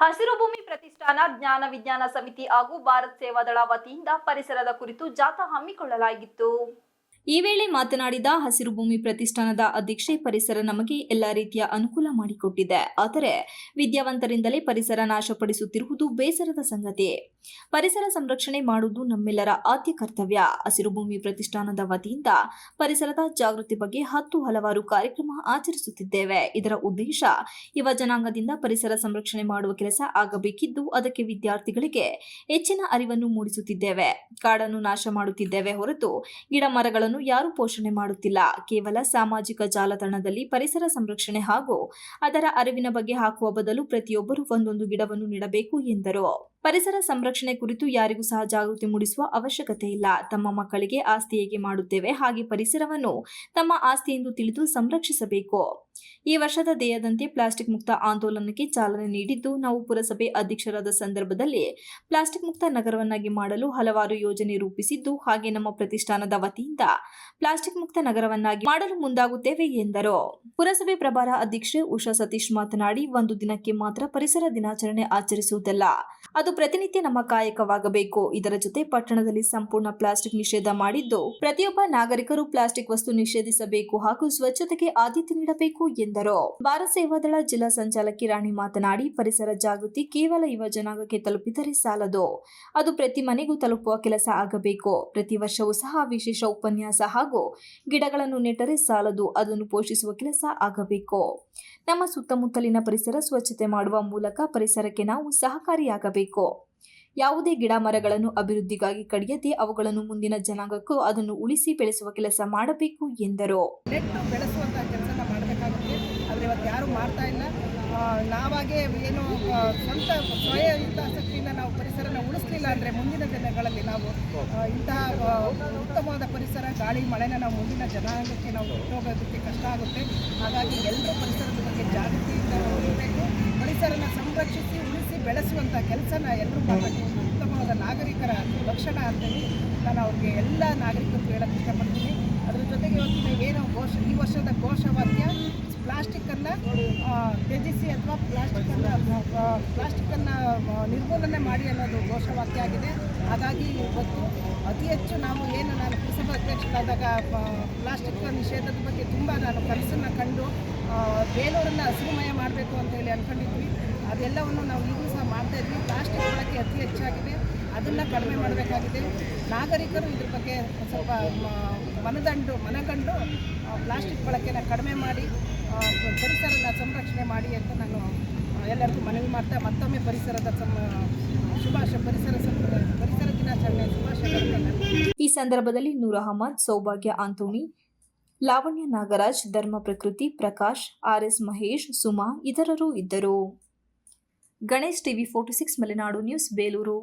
ಹಸಿರು ಭೂಮಿ ಪ್ರತಿಷ್ಠಾನ ಜ್ಞಾನ ವಿಜ್ಞಾನ ಸಮಿತಿ ಹಾಗೂ ಭಾರತ್ ಸೇವಾದಳ ವತಿಯಿಂದ ಪರಿಸರದ ಕುರಿತು ಜಾಥಾ ಹಮ್ಮಿಕೊಳ್ಳಲಾಗಿತ್ತು. ಈ ವೇಳೆ ಮಾತನಾಡಿದ ಹಸಿರು ಭೂಮಿ ಪ್ರತಿಷ್ಠಾನದ ಅಧ್ಯಕ್ಷೆ ಪರಿಸರ ನಮಗೆ ಎಲ್ಲ ರೀತಿಯ ಅನುಕೂಲ ಮಾಡಿಕೊಟ್ಟಿದೆ. ಆದರೆ ವಿದ್ಯಾವಂತರಿಂದಲೇ ಪರಿಸರ ನಾಶಪಡಿಸುತ್ತಿರುವುದು ಬೇಸರದ ಸಂಗತಿ. ಪರಿಸರ ಸಂರಕ್ಷಣೆ ಮಾಡುವುದು ನಮ್ಮೆಲ್ಲರ ಆದ್ಯ ಕರ್ತವ್ಯ. ಹಸಿರು ಭೂಮಿ ಪ್ರತಿಷ್ಠಾನದ ವತಿಯಿಂದ ಪರಿಸರದ ಜಾಗೃತಿ ಬಗ್ಗೆ ಹತ್ತು ಹಲವಾರು ಕಾರ್ಯಕ್ರಮ ಆಚರಿಸುತ್ತಿದ್ದೇವೆ. ಇದರ ಉದ್ದೇಶ ಯುವ ಜನಾಂಗದಿಂದ ಪರಿಸರ ಸಂರಕ್ಷಣೆ ಮಾಡುವ ಕೆಲಸ ಆಗಬೇಕಿದ್ದು ಅದಕ್ಕೆ ವಿದ್ಯಾರ್ಥಿಗಳಿಗೆ ಹೆಚ್ಚಿನ ಅರಿವನ್ನು ಮೂಡಿಸುತ್ತಿದ್ದೇವೆ. ಕಾಡನ್ನು ನಾಶ ಮಾಡುತ್ತಿದ್ದೇವೆ ಹೊರತು ಗಿಡ ಮರಗಳನ್ನು ಯಾರೂ ಪೋಷಣೆ ಮಾಡುತ್ತಿಲ್ಲ. ಕೇವಲ ಸಾಮಾಜಿಕ ಜಾಲತಾಣದಲ್ಲಿ ಪರಿಸರ ಸಂರಕ್ಷಣೆ ಹಾಗೂ ಅದರ ಅರಿವಿನ ಬಗ್ಗೆ ಹಾಕುವ ಬದಲು ಪ್ರತಿಯೊಬ್ಬರೂ ಒಂದೊಂದು ಗಿಡವನ್ನು ನೆಡಬೇಕು ಎಂದರು. ಪರಿಸರ ಸಂರಕ್ಷಣೆ ಕುರಿತು ಯಾರಿಗೂ ಸಹ ಜಾಗೃತಿ ಮೂಡಿಸುವ ಅವಶ್ಯಕತೆ ಇಲ್ಲ. ತಮ್ಮ ಮಕ್ಕಳಿಗೆ ಆಸ್ತಿ ಹೇಗೆ ಮಾಡುತ್ತೇವೆ, ಹಾಗೆ ಪರಿಸರವನ್ನು ತಮ್ಮ ಆಸ್ತಿ ಎಂದು ತಿಳಿದು ಸಂರಕ್ಷಿಸಬೇಕು. ಈ ವರ್ಷದ ದೇಹದಂತೆ ಪ್ಲಾಸ್ಟಿಕ್ ಮುಕ್ತ ಆಂದೋಲನಕ್ಕೆ ಚಾಲನೆ ನೀಡಿದ್ದು, ನಾವು ಪುರಸಭೆ ಅಧ್ಯಕ್ಷರಾದ ಸಂದರ್ಭದಲ್ಲಿ ಪ್ಲಾಸ್ಟಿಕ್ ಮುಕ್ತ ನಗರವನ್ನಾಗಿ ಮಾಡಲು ಹಲವಾರು ಯೋಜನೆ ರೂಪಿಸಿದ್ದು, ಹಾಗೆ ನಮ್ಮ ಪ್ರತಿಷ್ಠಾನದ ವತಿಯಿಂದ ಪ್ಲಾಸ್ಟಿಕ್ ಮುಕ್ತ ನಗರವನ್ನಾಗಿ ಮಾಡಲು ಮುಂದಾಗುತ್ತೇವೆ ಎಂದರು. ಪುರಸಭೆ ಪ್ರಭಾರ ಅಧ್ಯಕ್ಷೆ ಉಷಾ ಸತೀಶ್ ಮಾತನಾಡಿ, ಒಂದು ದಿನಕ್ಕೆ ಮಾತ್ರ ಪರಿಸರ ದಿನಾಚರಣೆ ಆಚರಿಸುವುದಲ್ಲ, ಅದು ಪ್ರತಿನಿತ್ಯ ನಮ್ಮ ಕಾಯಕವಾಗಬೇಕು. ಇದರ ಜೊತೆ ಪಟ್ಟಣದಲ್ಲಿ ಸಂಪೂರ್ಣ ಪ್ಲಾಸ್ಟಿಕ್ ನಿಷೇಧ ಮಾಡಿದ್ದು, ಪ್ರತಿಯೊಬ್ಬ ನಾಗರಿಕರು ಪ್ಲಾಸ್ಟಿಕ್ ವಸ್ತು ನಿಷೇಧಿಸಬೇಕು ಹಾಗೂ ಸ್ವಚ್ಛತೆಗೆ ಆದ್ಯತೆ ನೀಡಬೇಕು ಎಂದರು. ಭಾರತ ಸೇವಾದಳ ಜಿಲ್ಲಾ ಸಂಚಾಲಕಿ ರಾಣಿ ಮಾತನಾಡಿ, ಪರಿಸರ ಜಾಗೃತಿ ಕೇವಲ ಯುವ ಜನಾಂಗಕ್ಕೆ ತಲುಪಿದರೆ ಸಾಲದು. ಅದು ಪ್ರತಿ ಮನೆಗೂ ತಲುಪುವ ಕೆಲಸ ಆಗಬೇಕು. ಪ್ರತಿ ವರ್ಷವೂ ಸಹ ವಿಶೇಷ ಉಪನ್ಯಾಸ ಹಾಗೂ ಗಿಡಗಳನ್ನು ನೆಟ್ಟರೆ ಸಾಲದು. ಅದನ್ನು ಪೋಷಿಸುವ ಕೆಲಸ ಆಗಬೇಕು. ನಮ್ಮ ಸುತ್ತಮುತ್ತಲಿನ ಪರಿಸರ ಸ್ವಚ್ಛತೆ ಮಾಡುವ ಮೂಲಕ ಪರಿಸರಕ್ಕೆ ನಾವು ಸಹಕಾರಿಯಾಗಬೇಕು. ಯಾವುದೇ ಗಿಡ ಮರಗಳನ್ನು ಅಭಿವೃದ್ಧಿಗಾಗಿ ಕಡಿಯದೆ ಅವುಗಳನ್ನು ಮುಂದಿನ ಜನಾಂಗಕ್ಕೂ ಅದನ್ನು ಉಳಿಸಿ ಬೆಳೆಸುವ ಕೆಲಸ ಮಾಡಬೇಕು ಎಂದರು ನೆಟ್ಟು ಬೆಳೆಸುವಂಥ ಕೆಲಸನ ಮಾಡಬೇಕಾಗುತ್ತೆ ಆದರೆ ಇವತ್ತು ಯಾರೂ ಮಾಡ್ತಾ ಇಲ್ಲ. ನಾವಾಗೆ ಏನು ಸ್ವಂತ ಸ್ವಯ ಹಿತಾಸಕ್ತಿಯಿಂದ ನಾವು ಪರಿಸರನ ಉಳಿಸ್ಲಿಲ್ಲ ಅಂದರೆ ಮುಂದಿನ ದಿನಗಳಲ್ಲಿ ನಾವು ಇಂತಹ ಉತ್ತಮವಾದ ಪರಿಸರ, ಗಾಳಿ, ಮಳೆನ ನಾವು ಮುಂದಿನ ಜನಾಂಗಕ್ಕೆ ನಾವು ಹೋಗೋದಕ್ಕೆ ಕಷ್ಟ ಆಗುತ್ತೆ. ಹಾಗಾಗಿ ಎಲ್ಲರೂ ಪರಿಸರದ ಬಗ್ಗೆ ಜಾಗೃತಿಯಿಂದ ಇರಬೇಕು ಪರಿಸರನ ಸಂರಕ್ಷಿಸಿ, ಉಳಿಸಿ ಬೆಳೆಸುವಂಥ ಕೆಲಸನ ಎಲ್ಲರೂ ಮಾಡಬೇಕು. ಉತ್ತಮವಾದ ನಾಗರಿಕರ ಲಕ್ಷಣ ಅಂತೇಳಿ ನಾನು ಅವ್ರಿಗೆ ಎಲ್ಲ ನಾಗರಿಕರು ಹೇಳಕ್ಕೆ ಇಷ್ಟಪಡ್ತೀನಿ. ಅದ್ರ ಜೊತೆಗೆ ಇವತ್ತಿನ ಏನು ಘೋಷ, ಈ ವರ್ಷದ ಘೋಷವಾಗಿ ತ್ಯಜಿಸಿ ಅಥವಾ ಪ್ಲಾಸ್ಟಿಕ್ಕನ್ನು ಪ್ಲಾಸ್ಟಿಕ್ಕನ್ನು ನಿರ್ಮೂಲನೆ ಮಾಡಿ ಅನ್ನೋದು ಘೋಷವಾಕ್ಯ ಆಗಿದೆ. ಹಾಗಾಗಿ ಇವತ್ತು ಅತಿ ಹೆಚ್ಚು ನಾವು ಏನು ನಾನು ಪುರಸಭಾ ಅಧ್ಯಕ್ಷರಾದಾಗ ಪ್ಲಾಸ್ಟಿಕ್ ನಿಷೇಧದ ಬಗ್ಗೆ ತುಂಬ ನಾನು ಕನಸನ್ನು ಕಂಡು ಬೇಲೂರನ್ನು ಹಸಿರುಮಯ ಮಾಡಬೇಕು ಅಂತ ಹೇಳಿ ಅಂದ್ಕೊಂಡಿದ್ವಿ ಅದೆಲ್ಲವನ್ನು ನಾವು ಈಗಲೂ ಸಹ ಮಾಡ್ತಾ ಇದ್ವಿ. ಪ್ಲಾಸ್ಟಿಕ್ ಬಳಕೆ ಅತಿ ಹೆಚ್ಚಾಗಿದೆ. ಅದನ್ನು ಕಡಿಮೆ ಮಾಡಬೇಕಾಗಿದೆ. ನಾಗರಿಕರು ಇದ್ರ ಬಗ್ಗೆ ಸ್ವಲ್ಪ ಮನದಂಡು, ಮನಗಂಡು ಪ್ಲಾಸ್ಟಿಕ್ ಬಳಕೆನ ಕಡಿಮೆ ಮಾಡಿ ಆ, ಪರಿಸರನ ಸಂರಕ್ಷಣೆ ಮಾಡಿ ಅಂತ ನಾನು ಎಲ್ಲರಿಗೂ ಮನವಿ ಮಾಡ್ತಾ ಮತ್ತೊಮ್ಮೆ ಪರಿಸರದ ಸಂ ಶುಭಾಶಯ ಪರಿಸರ ಪರಿಸರ ದಿನಾಚರಣೆ ಶುಭಾಶಯ ಈ ಸಂದರ್ಭದಲ್ಲಿ ನೂರ ಅಹಮದ್ ಸೌಭಾಗ್ಯ ಆಂಟೋನಿ ಲಾವಣ್ಯ ನಾಗರಾಜ್ ಧರ್ಮ ಪ್ರಕೃತಿ ಪ್ರಕಾಶ್ ಆರ್ ಎಸ್ ಮಹೇಶ್ ಸುಮಾ ಇತರರು ಇದ್ದರು. Ganesh TV forty six Malenadu news Belur.